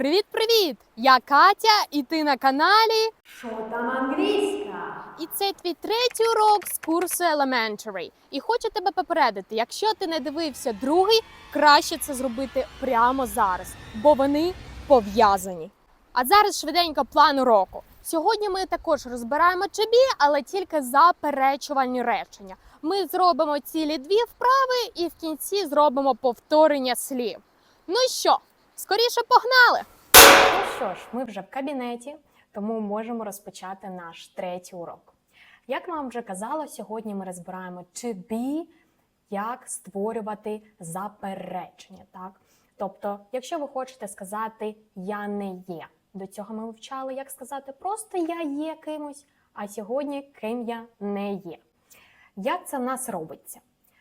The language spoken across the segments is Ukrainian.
Привіт-привіт! Я Катя, і ти на каналі. Що там англійська? І це твій третій урок з курсу Elementary. І хочу тебе попередити: якщо ти не дивився другий, краще це зробити прямо зараз, бо вони пов'язані. А зараз швиденько план уроку. Сьогодні ми також розбираємо чобі, але тільки заперечувальні речення. Ми зробимо цілі дві вправи і в кінці зробимо повторення слів. Ну що, скоріше погнали! Ну що ж, ми вже в кабінеті, тому можемо розпочати наш третій урок. Як вам вже казала, сьогодні ми розбираємо to be, як створювати заперечення. Так? Тобто, якщо ви хочете сказати я не є, до цього ми вивчали, як сказати просто я є кимось, а сьогодні ким я не є. Як це в нас робиться?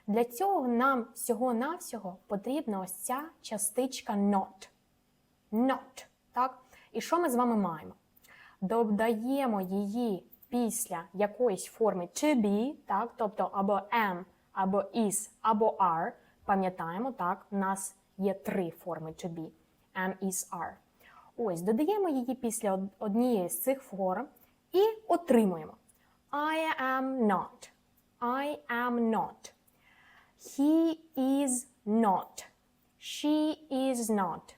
Для цього нам всього-навсього потрібна ось ця частичка not. Not. Так? І що ми з вами маємо? Додаємо її після якоїсь форми to be, так? тобто або am, або is, або are. Пам'ятаємо, так, у нас є три форми to be. Am, is, are. Ось, додаємо її після однієї з цих форм і отримуємо. I am not. I am not. He is not. She is not.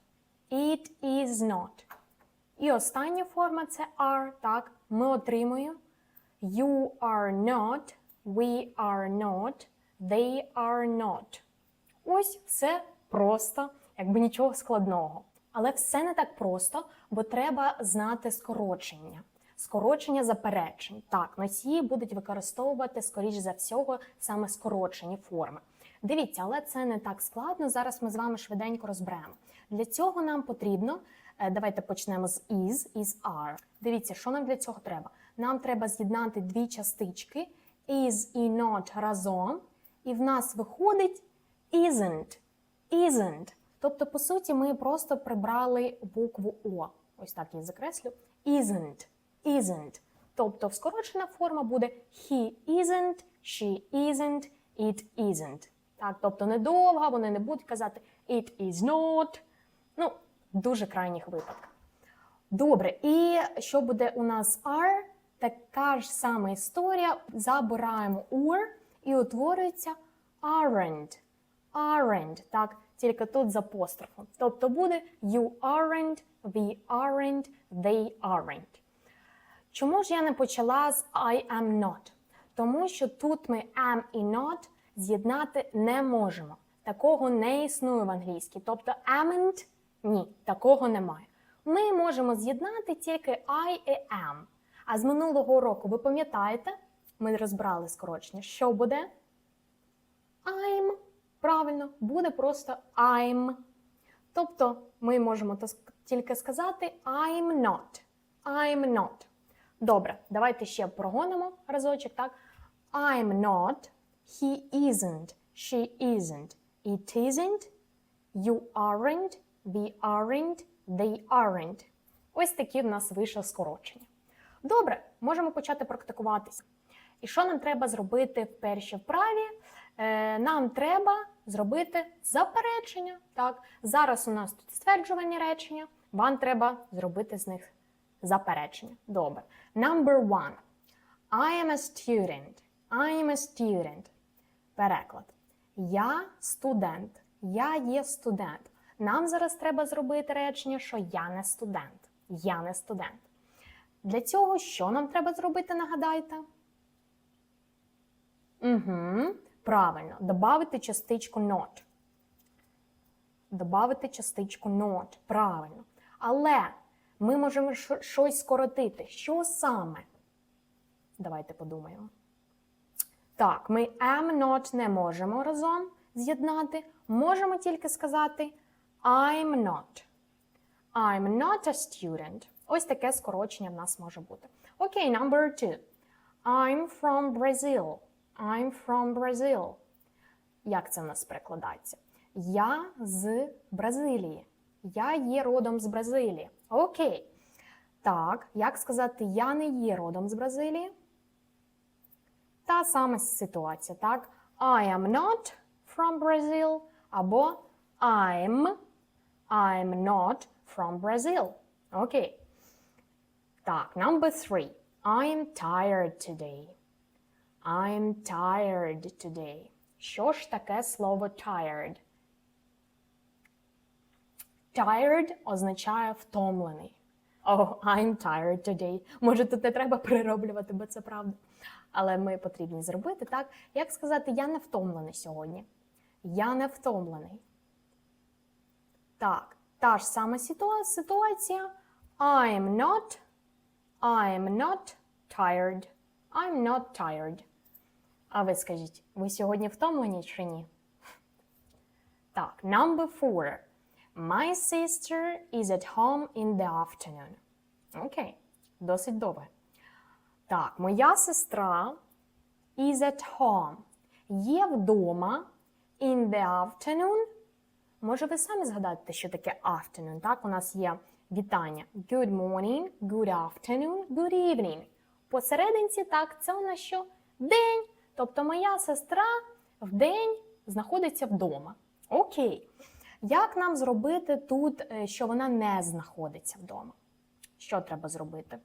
It is not. І остання форма це are. Так, ми отримуємо You are not, we are not, they are not. Ось все просто, якби нічого складного. Але все не так просто, бо треба знати скорочення. Скорочення заперечень. Так, носії будуть використовувати, скоріш за всього, саме скорочені форми. Дивіться, але це не так складно. Зараз ми з вами швиденько розберемо. Для цього нам потрібно. е, Давайте почнемо з is, is are. Дивіться, що нам для цього треба? Нам треба з'єднати дві частички is і not разом, і в нас виходить isn't. Isn't. Тобто, по суті, ми просто прибрали букву О. Ось так я закреслю. Isn't. Isn't. Тобто, скорочена форма буде he isn't, she isn't, it isn't. Так, тобто недовга, вони не будуть казати it is not. Ну, дуже крайніх випадках. Добре, і що буде у нас are? Така ж сама історія. Забираємо or і утворюється aren't. Aren't, так, тільки тут з апострофом. Тобто буде you aren't, we aren't, they aren't. Чому ж я не почала з I am not? Тому що тут ми am і not з'єднати не можемо. Такого не існує в англійській. Тобто amn't – ні, такого немає. Ми можемо з'єднати тільки I і am. А з минулого року, ви пам'ятаєте, ми розбирали скорочення. Що буде? I'm. Правильно, буде просто I'm. Тобто ми можемо тільки сказати I'm not. I'm not. Добре, давайте ще прогонимо разочок, так? I'm not, he isn't, she isn't, it isn't, you aren't, we aren't, they aren't. Ось такі в нас вийшло скорочення. Добре, можемо почати практикуватися. І що нам треба зробити в першій вправі? Е, нам треба зробити заперечення. Так, зараз у нас тут стверджувальні речення. Вам треба зробити з них заперечення. Добре. Number one. I am a student. I am a student. Переклад. Я студент. Я є студент. Нам зараз треба зробити речення, що я не студент. Я не студент. Для цього що нам треба зробити, нагадайте? Угу, правильно, добавити частичку not. Добавити частичку not. Правильно. Але ми можемо щось скоротити. Що саме? Давайте подумаємо. Так, ми am not не можемо разом з'єднати. Можемо тільки сказати I'm not. I'm not a student. Ось таке скорочення в нас може бути. Окей, number two. I'm from Brazil. I'm from Brazil. Як це в нас перекладається? Я з Бразилії. Я є родом з Бразилії. Окей. Так, як сказати, я не є родом з Бразилії? Та сама ситуація, так? I am not from Brazil або I'm, I'm not from Brazil. Окей. Так, number three. I'm tired today. I'm tired today. Що ж таке слово tired? Tired означає втомлений. Oh, I'm tired today. Може, тут не треба перероблювати, бо це правда. Але ми потрібні зробити так. Як сказати, я не втомлений сьогодні. Я не втомлений. Так, та ж сама ситуа- ситуація. I'm not. I'm not tired. I'm not tired. А ви скажіть, ви сьогодні втомлені чи ні? Так, number four. My sister is at home in the afternoon. Окей, досить довго. Так, моя сестра is at home. Є вдома in the afternoon. Може, ви самі згадаєте, що таке afternoon? Так, у нас є вітання. Good morning, good afternoon, good evening. Посерединці, так, це у нас що? День. Тобто моя сестра в день знаходиться вдома. Окей. Як нам зробити тут, е, що вона не знаходиться вдома? Що треба зробити?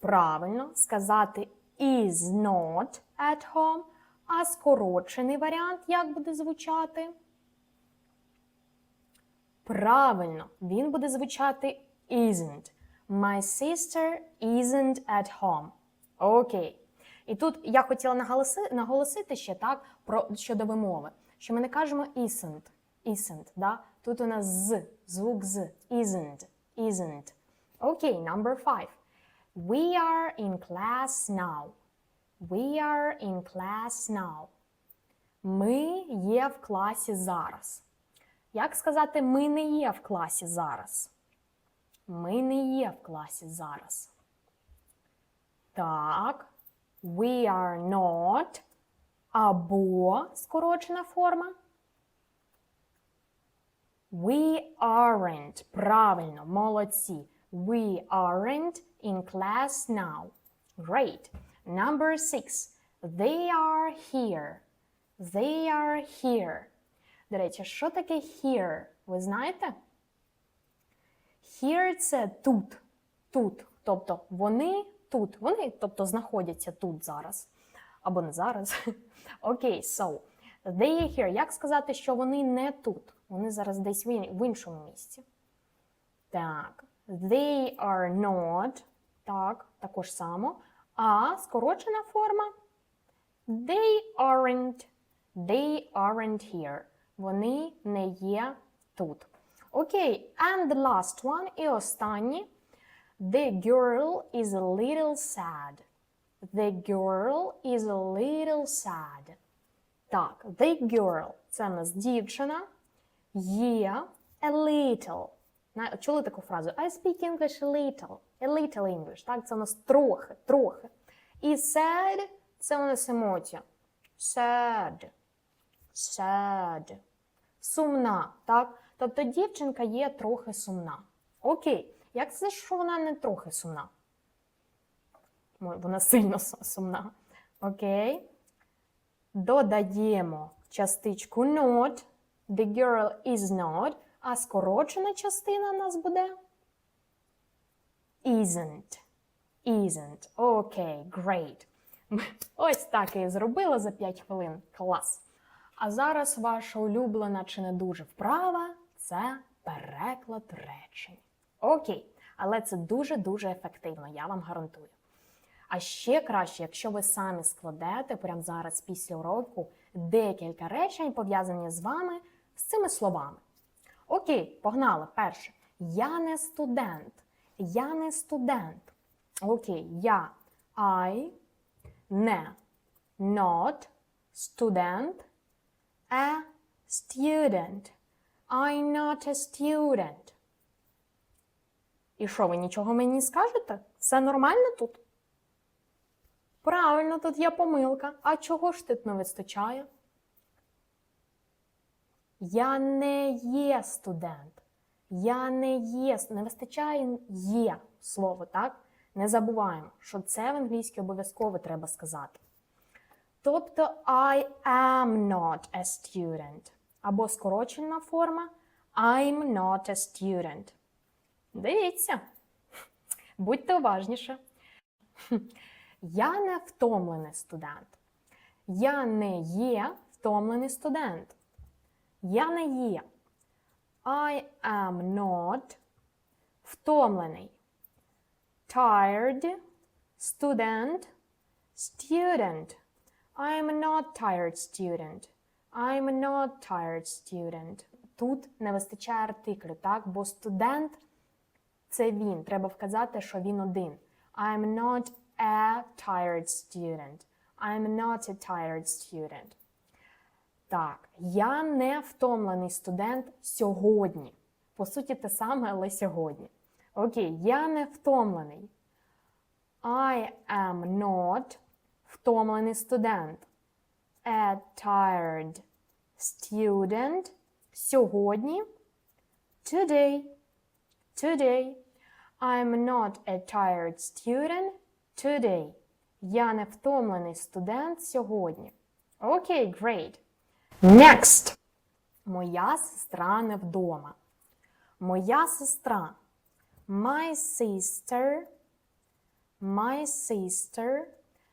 Правильно сказати is not at home, а скорочений варіант як буде звучати? Правильно, він буде звучати isn't. My sister isn't at home. Окей. І тут я хотіла наголоси, наголосити ще так про щодо вимови, що ми не кажемо isn't, isn't, да? Тут у нас з, звук з, isn't, isn't. Окей, number five. We are in class now. We are in class now. Ми є в класі зараз. Як сказати, ми не є в класі зараз? Ми не є в класі зараз. Так. We are not. Або скорочена форма. We aren't. Правильно, молодці. We aren't in class now. Great. Number six. They are here. They are here. До речі, що таке here? Ви знаєте? Here це тут. Тут. Тобто вони тут. Вони, тобто, знаходяться тут зараз. Або не зараз. Окей, so. They are here. Як сказати, що вони не тут? Вони зараз десь в іншому місці. Так. They are not. Так, також само. А скорочена форма. They aren't. They aren't here. Вони не є тут. Окей, and the last one. І останнє. The girl is a little sad. The girl is a little sad. Так, the girl – це в нас дівчина. Є a little. Чули таку фразу? I speak English a little. A little English. Так, це у нас трохи, трохи. І sad – це у нас емоція. Sad. Sad. Сумна, так? Тобто дівчинка є трохи сумна. Окей. Як це, що вона не трохи сумна? Вона сильно сумна. Окей. Додаємо частичку not. The girl is not. А скорочена частина у нас буде isn't. Isn't. Окей, great. Ось так і зробила за 5 хвилин. Клас. А зараз ваша улюблена чи не дуже вправа це переклад речень. Окей, але це дуже-дуже ефективно, я вам гарантую. А ще краще, якщо ви самі складете прямо зараз після уроку декілька речень, пов'язані з вами з цими словами. Окей, погнали. Перше. Я не студент. Я не студент. Окей, я I не not student a student. I'm not a student. І що, ви нічого мені скажете? Все нормально тут? Правильно, тут є помилка. А чого ж тут не вистачає? Я не є студент. Я не є. Не вистачає є слово, так? Не забуваємо, що це в англійській обов'язково треба сказати. Тобто I am not a student. Або скорочена форма I'm not a student. Дивіться. Будьте уважніше. Я не втомлений студент. Я не є втомлений студент. Я не є. I am not втомлений. Tired student student. I'm not tired student. I'm not tired student. Тут не вистачає артиклю, так? Бо студент це він. Треба вказати, що він один. I'm not a tired student. I'm not a tired student. Так, я не втомлений студент сьогодні. По суті, те саме, але сьогодні. Окей, я не втомлений. I am not втомлений студент. A tired student сьогодні. Today. Today. I'm not a tired student today. Я не втомлений студент сьогодні. Окей, great. Next. Моя сестра не вдома. Моя сестра. My sister. My sister.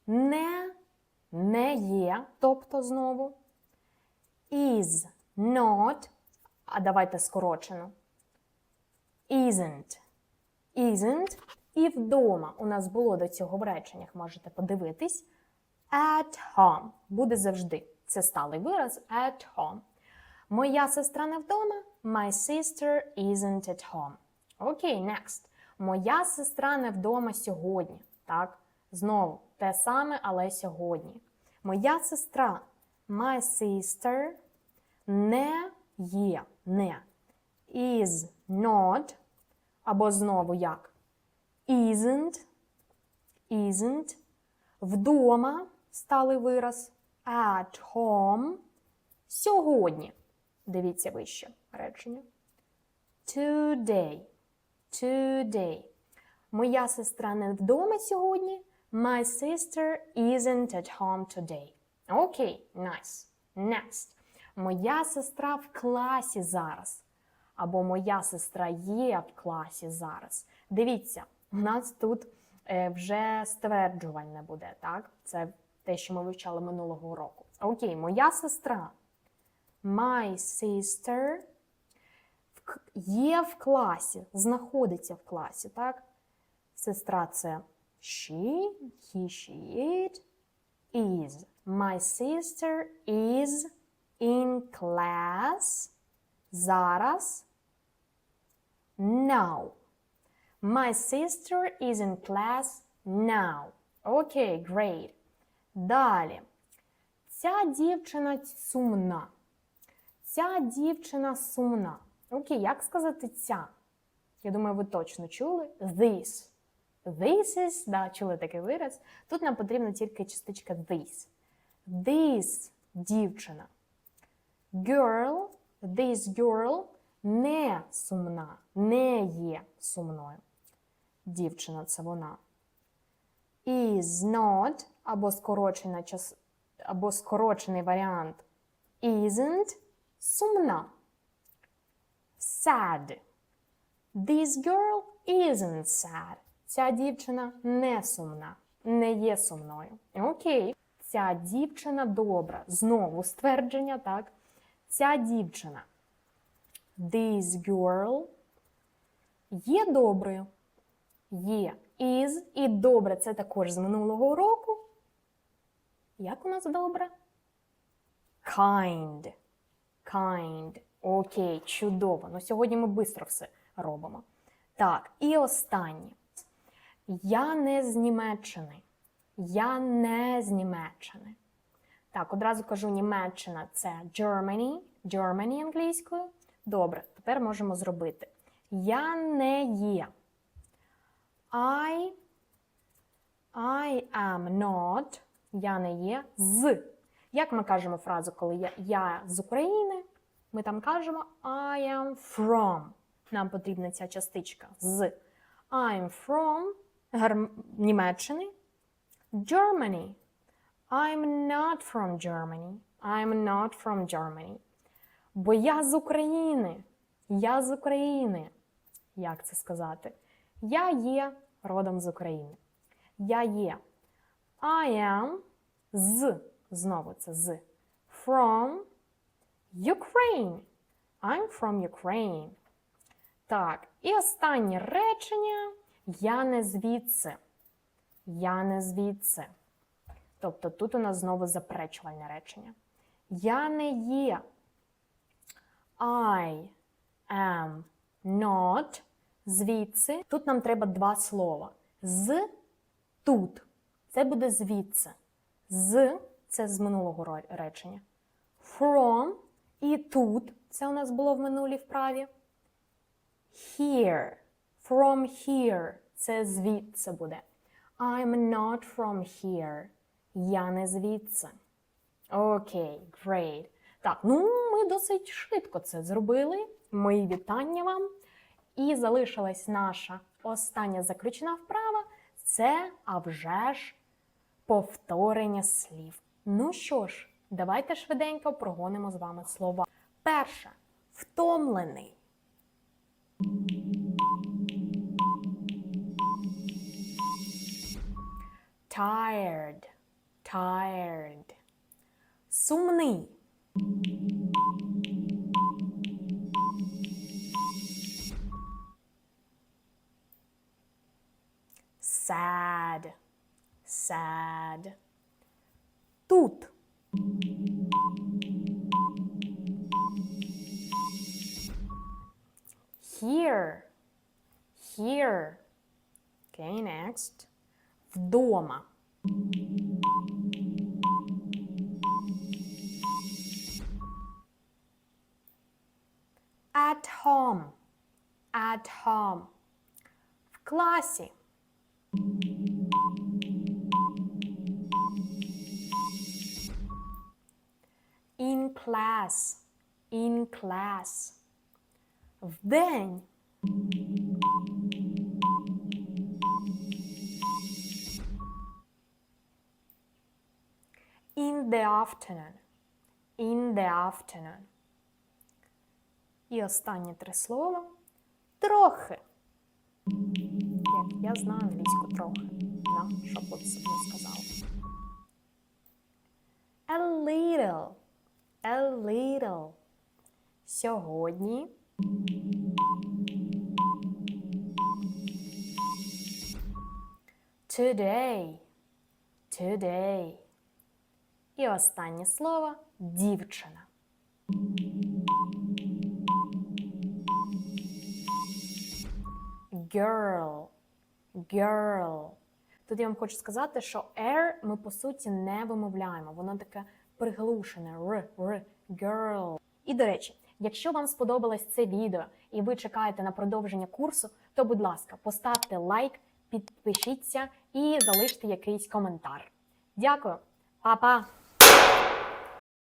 Не, не є, тобто знову. Is not. А давайте скорочено. Isn't. Isn't. І вдома у нас було до цього в реченнях, можете подивитись. At home. Буде завжди. Це сталий вираз at home. Моя сестра не вдома. My sister isn't at home. Окей, next. Моя сестра не вдома сьогодні. Так, знову те саме, але сьогодні. Моя сестра. My sister не є. Не. Is not. Або знову як? Isn't. Isn't. Вдома сталий вираз. At home. Сьогодні. Дивіться вище речення. Today. Today. Моя сестра не вдома сьогодні. My sister isn't at home today. Окей, nice. Next. Моя сестра в класі зараз. Або моя сестра є в класі зараз. Дивіться, у нас тут е, вже стверджувальне буде, так? Це те, що ми вивчали минулого року. Окей, моя сестра. My sister є в класі, знаходиться в класі, так? Сестра це she, he, she, it, is. My sister is in class зараз. Now. My sister is in class now. Окей, great. Далі. Ця дівчина сумна. Ця дівчина сумна. Окей, як сказати ця? Я думаю, ви точно чули. This. This is, да, чули такий вираз. Тут нам потрібна тільки частичка this. This дівчина. Girl, this girl не сумна, не є сумною. Дівчина це вона. Is not або скорочена час, або скорочений варіант isn't сумна. Sad. This girl isn't sad. Ця дівчина не сумна, не є сумною. Окей. Ця дівчина добра. Знову ствердження, так? Ця дівчина. This girl є доброю. Є. Is і добре. Це також з минулого року. Як у нас добре? Kind. Kind. Окей, чудово. Ну сьогодні ми швидко все робимо. Так, і останнє. Я не з Німеччини. Я не з Німеччини. Так, одразу кажу Німеччина це Germany. Germany англійською. Добре, тепер можемо зробити. Я не є. I, I am not. Я не є з. Як ми кажемо фразу, коли я, я з України? Ми там кажемо I am from. Нам потрібна ця частичка з. I'm from Гер... Німеччини. Germany. I'm not from Germany. I'm not from Germany. Бо я з України. Я з України. Як це сказати? Я є родом з України. Я є. I am з. Знову це з. From Ukraine. I'm from Ukraine. Так, і останнє речення. Я не звідси. Я не звідси. Тобто тут у нас знову заперечувальне речення. Я не є. I am not звідси. Тут нам треба два слова. З тут. Це буде звідси. З це з минулого речення. From і тут. Це у нас було в минулій вправі. Here. From here. Це звідси буде. I'm not from here. Я не звідси. Окей, great. Так, ну ми досить швидко це зробили. Мої вітання вам. І залишилась наша остання заключна вправа це а вже ж повторення слів. Ну що ж, давайте швиденько прогонимо з вами слова. Перше втомлений. Tired, tired. Сумний. Sad, sad. Тут. Here, here. Okay, next. Вдома. At home. At home. В класі. Class. In class. Вдень. In the afternoon. In the afternoon. І останні три слова. Трохи. Як я знаю англійську трохи. Да? Щоб от собі сказала. A little. A little. Сьогодні. Today. Today. І останнє слово дівчина. Girl. Girl. Тут я вам хочу сказати, що R ми по суті не вимовляємо. Воно таке приглушене. Р, р, girl. І до речі, якщо вам сподобалось це відео і ви чекаєте на продовження курсу, то, будь ласка, поставте лайк, підпишіться і залиште якийсь коментар. Дякую, Па-па!